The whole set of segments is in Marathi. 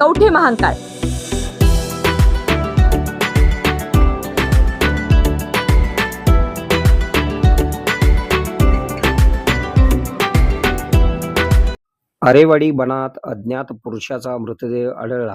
कवठे महांकाळ आरेवाडी बनात अज्ञात पुरुषाचा मृतदेह आढळला.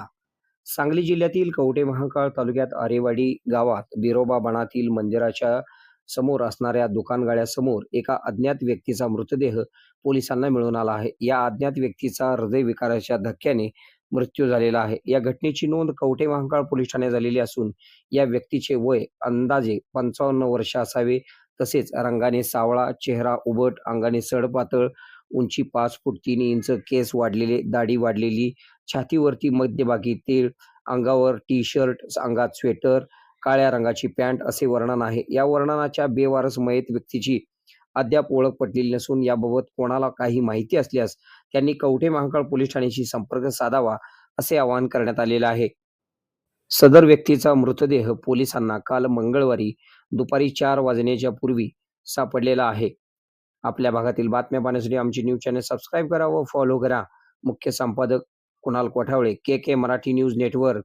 सांगली जिल्ह्यातील कवठे महाकाळ तालुक्यात आरेवाडी गावात बिरोबा बनातील मंदिराच्या समोर असणाऱ्या दुकानगाड्यासमोर एका अज्ञात व्यक्तीचा मृतदेह पोलिसांना मिळून आला आहे. या अज्ञात व्यक्तीचा हृदयविकाराच्या धक्क्याने मृत्यू झालेला आहे. या घटनेची नोंद कवठे महांकाळ पोलीस ठाण्यात झालेली असून या व्यक्तीचे वय अंदाजे पंचावन्न वर्ष असावे. तसेच रंगाने सावळा चेहरा उबट अंगाने सडपातळ उंची पाच फूट तीन इंच केस वाढलेले दाढी वाढलेली छातीवरती मध्यभागी तेल अंगावर टी शर्ट अंगात स्वेटर काळ्या रंगाची पॅन्ट असे वर्णन आहे. या वर्णनाच्या बेवारस मयत व्यक्तीची अद्याप ओळख पटलेली नसून याबाबत कोणाला काही माहिती असल्यास त्यांनी कवठे महाकाळ पोलीस ठाण्याशी संपर्क साधावा असे आवाहन करण्यात आलेले आहे. सदर व्यक्तीचा मृतदेह पोलिसांना काल मंगळवारी दुपारी चार वाजण्याच्या पूर्वी सापडलेला आहे. आपल्या भागातील बातम्या पाहण्यासाठी आमची न्यूज चॅनल सबस्क्राईब करा व फॉलो करा. मुख्य संपादक Kunal Kothavale K K Marathi news network.